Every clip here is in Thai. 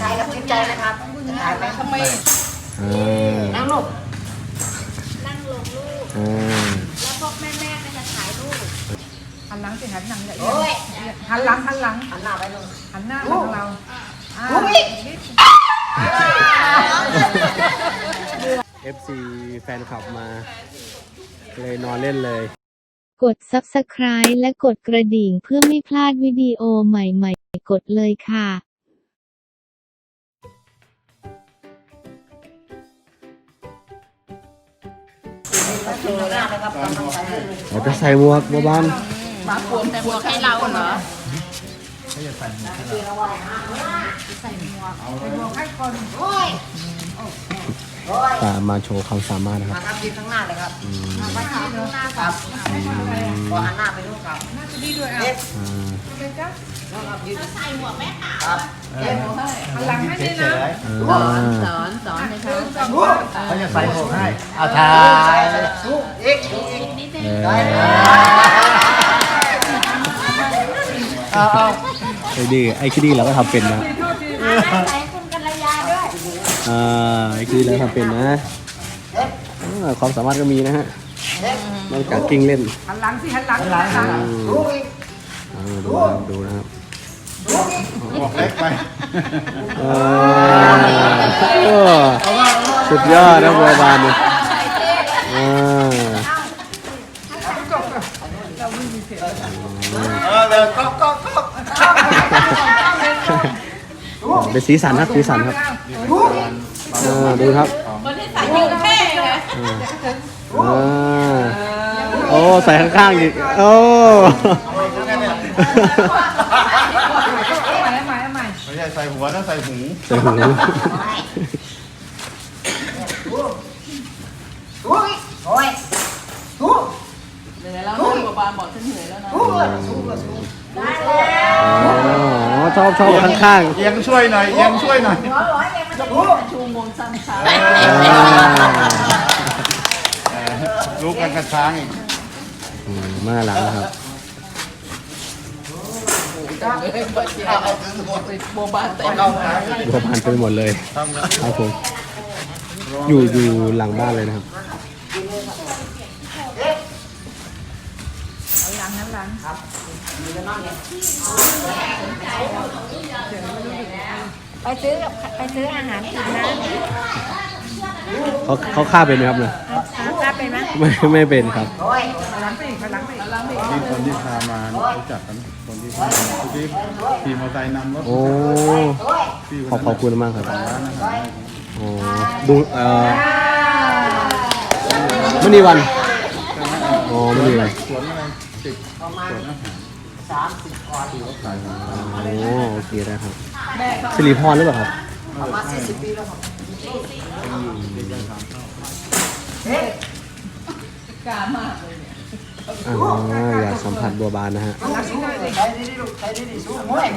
ถ่ายกับจิตใจนะครับถ่ายไปทำไมอ่านั่งลูกนั่งลงลูกอ่าแล้วพวกแม่ๆก็จะถ่ายรูปหันหลังสิหันหลังอย่าโอ้ยหันหลังหันหลังหันหน้าไปลูกหันหน้ามาทางเราอ่าอุ้ยเอฟซีแฟนคลับมา เลยนอนเล่นเลย กด subscribe และกดกระดิ่งเพื่อไม่พลาดวิดีโอใหม่ๆ กดเลยค่ะ โชว์หน้านะครับกำลังใส่เลยเราจะใส่หมวกบัวบานแต่บวกให้เราเหรอโอ้ยโอ้ยตามมาโชว์ความสามารถนะครับมาครับยืนข้างหน้าเลยครับมาถ่ายข้างหน้าครับพอหันหน้าไปลูกครับน่าจะดีด้วยอะเด็กอ่าเป็นจ้ะครับยืนใส่หมวกแม่ขาวครับเด็กหันหลังให้ด้วยนะอ่าสอนสอนให้เขา เขาจะใส่หมวกให้เอาทายสู้อีกอีกอีกนิดนึงเออเอาเอาไอ้ดีไอ้คิดดีเราก็ทำเป็นนะใส่คุณกัลยาด้วยอ่าไอ้คิดดีเราทำเป็นนะความสามารถก็มีนะฮะนอกจากกิ้งเล่นหันหลังสิหันหลังหันหลังอืมสู้อีกดูนะครับดูนะครับอกเล็กไปเอ่าโอ้ สุดยอดนะบัวบานเนี่ยอ่า เออเดินก๊อกก๊อกก๊อกเป็นสีสันครับสีสันครับอ่าดูครับใส่ยืดแค่ไงอ่าโอ้ใส่ข้างๆอีกโอ้เอาใหม่เอาใหม่เอาใหม่ไม่ใช่ใส่หัวนะใส่หู ใส่หู สู้อีกโอ้ยสู้ เหนื่อยแล้วนะบัวบานบอกฉันเหนื่อยแล้วนะ สู้เลยสู้เลยสู้ได้แล้ว อ๋อชอบชอบข้างเอียงช่วยหน่อยเอียงช่วยหน่อยหัวร้อยเองมันจะสู้ชูงวงซ้ำซ้ๆอ่าเออรู้กันกระช้างอีกอืมมาหลังนะครับำบัวบานเต็มบัวบานเต็มไปหมดเลยครับผม อยู่อยู่หลังบ้านเลยนะครับ หันหลังหันหลังไปซื้อไปซื้ออาหารกินนะเขาเขาฆ่าเป็นไหมครับเนี่ยกล้าเป็นไหมไม่ไม่เป็นครับโอ้ยหันหลังไปอีกหันหลังไปอีกที่คนที่พามารู้จักกันคนที่พามาที่ขี่มอเตอร์ไซค์นำรถโอ้พี่ขอบขอบคุณมากครับร้านอาหารโอ้ดูเอ่อไม่มีวันโอ้ไม่มีวัน สวนอะไรติดสวนอาหารสามสิบกว่าปีขายโอ้โอเคได้ครับสิริพรหรือเปล่าครับประมาณสี่สิบปีแล้วครับเด็กกล้ามากเลยเนี่ยอ่าอยากสัมผัสบัวบานนะฮะสู้สู้ใช้ดีๆลูกใช้ดีๆสู้มวย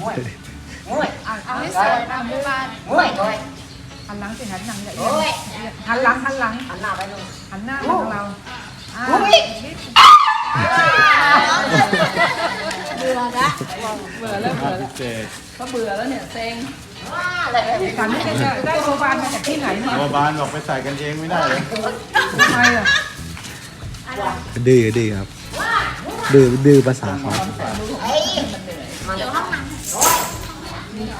มวยมวยเอาให้สวยตามบ้านมวยโอ้ยหันหลังสิหันหลังอย่าโอ้ยหันหลังหันหลังหันหน้าไปลูกหันหน้ามาทางเราอ่าสู้อีก เบื่อละเบื่อแล้วห้าเบื่อสิแล้วบเจ็ดเขาเบื่อแล้วเนี่ยเซ็งว้าเลยฝันไม่ได้จะได้โบบานมาจากที่ไหนเนี่ยบัวบานบอกไปใส่กันเองไม่ได้เลยทำไมอะดื้อดื้อครับ ดื้อดื้อภาษาเขาเฮ้ยมันเดี๋ยวห้องน้ำ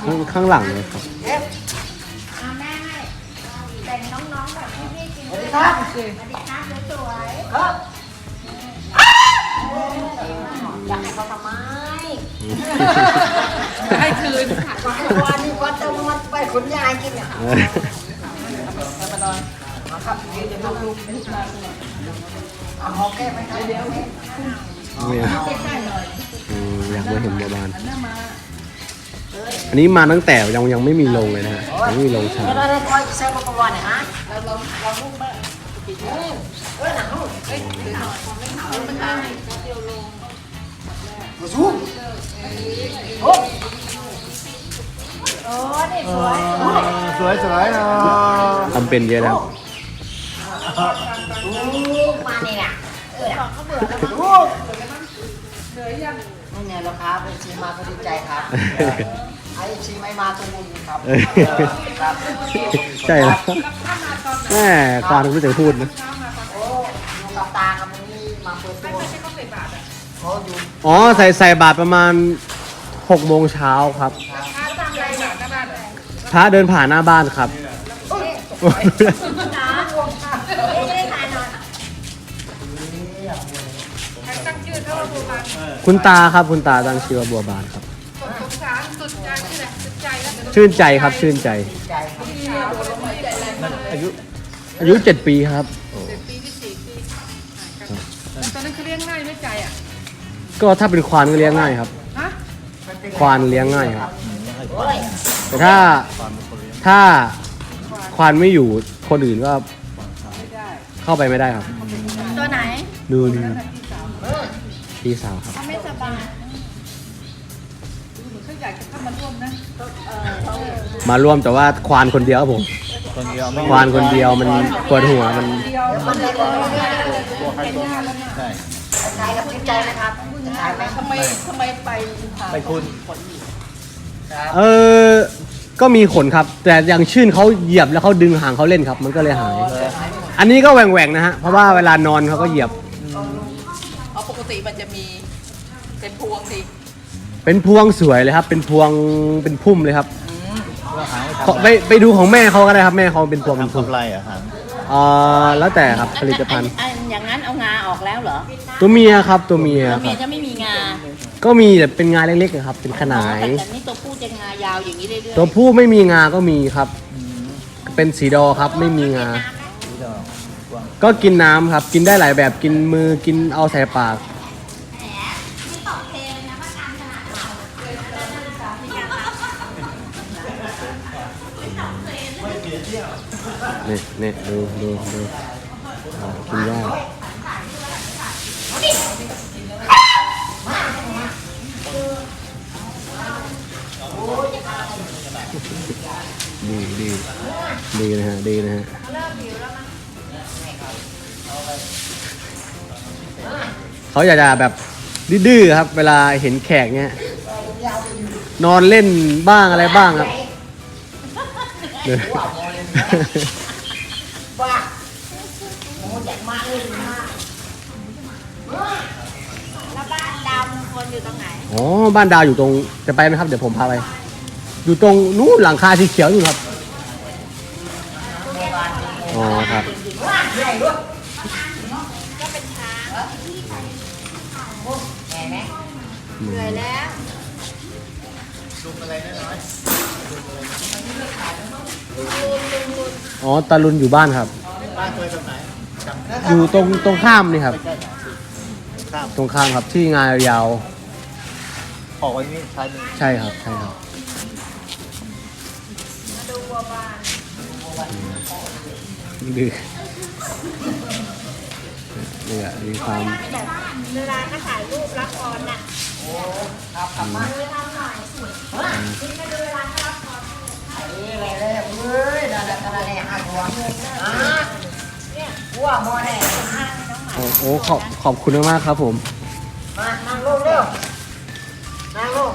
ข้างข้างหลังเลยครับเด็กเอาแม่ให้แต่งน้องๆแบบที่พี่กินสวัสดีครับสวัสดีครับสวยค รับอยากให้เขาทำไมให้คืนวันนี้วันจะมันไปขนยายกินเนี่ยเออมาครับยืนจะลูกลูกเอาหอมแก้มไหมครับเดี๋ยวไม่เอาอืมอยากมาเห็นบัวบานอันนี้มาตั้งแต่ยังยังไม่มีลงเลยนะฮะยังไม่มีลงฉากเราได้คอยเซลล์มาก่อนเนี่ยฮะเราเราเราลูกแม่เอ้ยหนังลูกเอ้ยมาสู้โอ้โอ้นี่ สวยสวยเนาะทำเป็นเยอะแล้วมาเนี่ยเออกเขาเบื่อแล้วมั้งเหนื่อยยังไม่เหนื่อยหรอกครับเป็นชีมาก็ดีใจครับอัอ้ชิงไม่มาตรงนี้ครับเออครับใช่แล้วแม่ควานไม่รู้จะพูดนะโอ้อยู่กับตากับมันนี่มาเปิดตัวไม่ใช่เขาใส่บาตร เขาอยู่อ๋อใส่ใส่บาตรประมาณหกโมงเช้าครับพระเดินผ่านหน้าบ้านครับเอ๊ะถ่ายหน่อยคุณตาครับคุณตาตั้งชื่อว่าบัวบานครับชื่นใจครับชื่นใจ ใจครับอายุอายุเจ็ดปีครับ ก็ถ้าเป็นควานก็เลี้ยงง่ายครับฮะควานเลี้ยงง่ายครับ แต่ถ้าถ้าควานไม่อยู่คนอื่นก็เข้าไปไม่ได้ครับ ตัวไหนดูนี่ครับพี่สาวครับ เขาไม่สบายเขาอยากจะเข้ามาร่วมนะมาร่วมแต่ว่าควานคนเดียวครับผม คนเดียวไม่ควานคนเดียวมันปวดหัวมันเดียวมันเลยบอกตัวใครตัวมัน ใช่ใจกับจิตใจนะครับใจไหมทำไมทำไมไปหาไม่คุณเออ ก็มีขนครับ แต่อย่างชื่นเขาเหยียบแล้วเขาดึงหางเขาเล่นครับ มันก็เลยหายอันนี้ก็แหว่งๆนะฮะ เพราะว่าเวลานอนเขาก็เหยียบ เอาปกติมันจะมีเป็นพวงสิเป็นพวงสวยเลยครับ เป็นพวง เป็นพุ่มเลยครับว่าหางขอไปไปดูของแม่เขาก็ได้ครับ แม่เขาเป็นพวงเป็นทำพุ่มทำไรอะหาง เอ่อแล้วแต่ครับผลิตภัณฑ์ อันอย่างนั้นเอางาออกแล้วเหรอ ตัวเมียครับตัวเมียตัวคเมีรัยบจะไม่มีงาก็มีแต่เป็นงาเล็กๆนะครับ เป็นขนาย แต่นี่ตัวผู้จะงายาวอย่างนี้เรื่อยๆตัวผู้ไม่มีงาก็มีครับ เป็นสีดอครับไม่มีงาที่ดอกกวางก็กินน้ำครับ กินได้หลายแบบกินมือกินเอาใส่ปาก นี่นี่ดูดูดูอ่ากินยา ดีดีดีนะฮะดีนะฮะเขาอยากจะแบบดื้อครับ เวลาเห็นแขกเนี้ยนอนเล่นบ้างอะไรบ้างครับเดี๋ยวว่าโอ้ใหญ่มาเลยมากแล้วบ้านดาวมงคลอยู่ตรงไหน อ๋อ บ้านดาวอยู่ตรง จะไปไหมครับ เดี๋ยวผมพาไป อยู่ตรงนู้นหลังคาสีเขียวอยู่ครับ อ๋อครับ เหนื่อยแล้วอ๋อ ตาลุนอยู่บ้านครับบ้านเคยแบบไหนจำอยู่ตรงตรงข้ามนี่ครับข้ามตรงข้ามครับที่งานยาวออกไว้นี่ใช้มือๆใช่ครับ ใช่ครับ ดื้อนี่อะมีความแบบเวลาก็ถ่ายรูปรับออนน่ะมือทำหน่อยนี่มาดูเวลาเขารับออนนี่แหละเลยเฮ้ยนั่นแหละนั่นแหละหักหัวอ่าเนี่ยหัวมอแน่โอ้โอ้ขอบขอบคุณมากๆครับผม มานั่งลงเร็วนั่งลง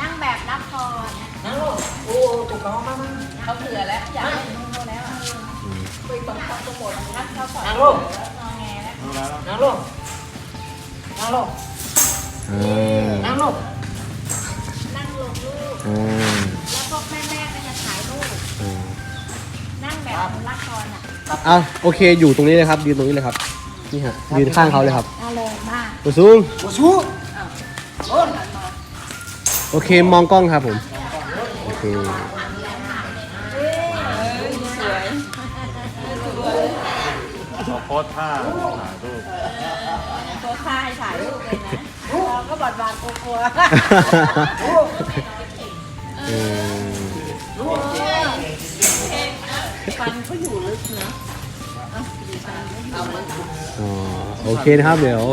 นั่งแบบรับพรนั่งลงโอ้ถูกต้องมากเขาเผื่อแล้วอยาก บังคับตัวหมดนัดเขาก่อนนั่งลงงอแงแล้วรู้แล้วนั่งลงนั่งลงอ่านั่งลงนั่งลงลูกอ่าแล้วพวกแม่ๆก็จะถ่ายรูปอ่านั่งแบบรับพรอะเอาโอเคอยู่ตรงนี้เลยครับยืนตรงนี้เลยครับนี่ฮะยืนข้างเขาเลยครับเอาเลยมาตัวสูงโอ้ชูโอ้โอเคมองกล้องครับผมโอเค โพสท่าถ่ายรูปตัวค่าให้ถ่ายรูปเลยนะเราก็บอดบานกลัวเออฟันเขาอยู่ลึกนะอ๋อโอเคนะครับเดี๋ยว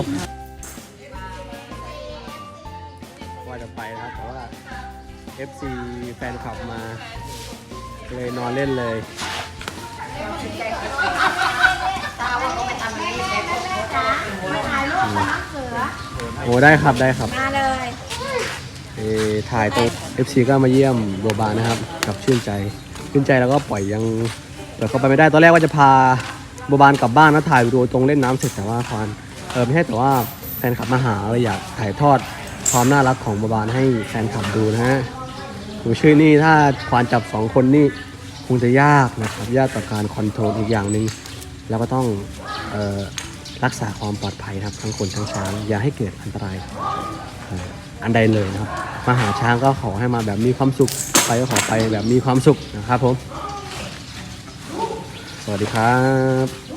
ว่าจะไปนะครับแต่ว่า FC แฟนคลับมา เลยนอนเล่นเลย ตาว่าเขาไปทำอย่างนี้แม่ก็ ๆจ๋า มาถ่ายรูปกับน้องเสือ โอ้ได้ครับได้ครับมาเลยโอเคเอ่อถ่ายตรง FC ก็มาเยี่ยมโบบานนะครับ กับชื่นใจ ชื่นใจแล้วก็ปล่อยยังเปิดเข้าไปไม่ได้ตอนแรกว่าจะพาโบบานกลับบ้านนะถ่ายวิดีโอตรงเล่นน้ำเสร็จแต่ว่าควานเออไม่ใช่แต่ว่าแฟนคลับมาหาเลยอยากถ่ายทอดความน่ารักของโบบานให้แฟนคลับดูนะฮะผมชื่อนี่ถ้าควานจับสองคนนี่คงจะยากนะครับยากต่อการคอนโทรลอีกอย่างหนึ่งแล้วก็ต้องเอ่อ รักษาความปลอดภัยครับทั้งคนทั้งช้างอย่าให้เกิดอันตรายอันใดเลยนะครับมาหาช้างก็ขอให้มาแบบมีความสุขไปก็ขอไปแบบมีความสุขนะครับผม สวัสดีครับ